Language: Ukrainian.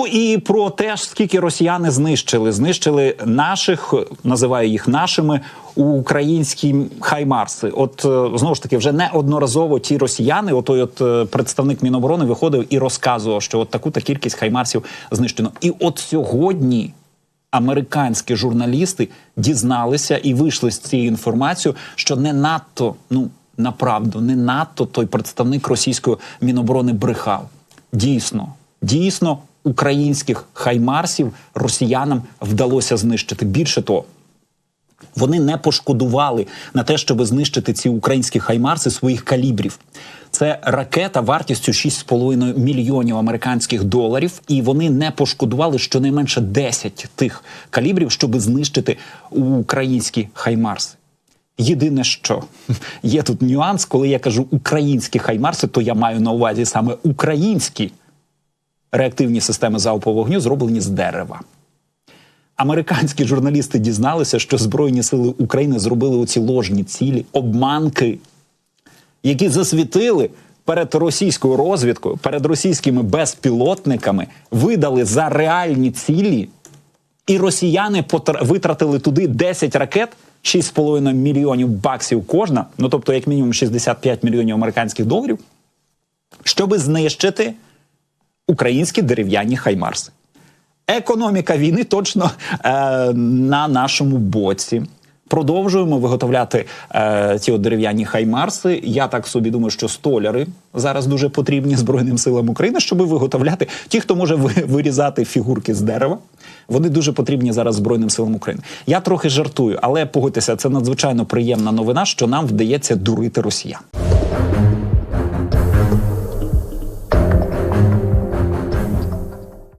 Ну І про те, скільки росіяни знищили. Знищили наших, називаю їх нашими, українські хаймарси. От е, знову ж таки, вже неодноразово ті росіяни, отой от е, представник Міноборони виходив і розказував, що от таку та кількість хаймарсів знищено. І от сьогодні американські журналісти дізналися і вийшли з цією інформацією, що не надто, ну направду, не надто той представник російської міноборони брехав. Дійсно, дійсно, українських хаймарсів росіянам вдалося знищити. Більше того. Вони не пошкодували на те, щоб знищити ці українські хаймарси своїх калібрів. Це ракета вартістю 6,5 мільйонів американських доларів, і вони не пошкодували щонайменше 10 тих калібрів, щоб знищити українські хаймарси. Єдине, що є тут нюанс, коли я кажу українські хаймарси, то я маю на увазі саме українські реактивні системи залпового вогню, зроблені з дерева. Американські журналісти дізналися, що Збройні сили України зробили оці ложні цілі, обманки, які засвітили перед російською розвідкою, перед російськими безпілотниками, видали за реальні цілі, і росіяни витратили туди 10 ракет, 6,5 мільйонів баксів кожна, ну тобто, як мінімум 65 мільйонів американських доларів, щоби знищити українські дерев'яні хаймарси. Економіка війни точно е, на нашому боці. Продовжуємо виготовляти е, ті от дерев'яні хаймарси. Я так собі думаю, що столяри зараз дуже потрібні Збройним силам України, щоб виготовляти ті, хто може вирізати фігурки з дерева. Вони дуже потрібні зараз Збройним силам України. Я трохи жартую, але погодьтеся, це надзвичайно приємна новина, що нам вдається дурити росіян.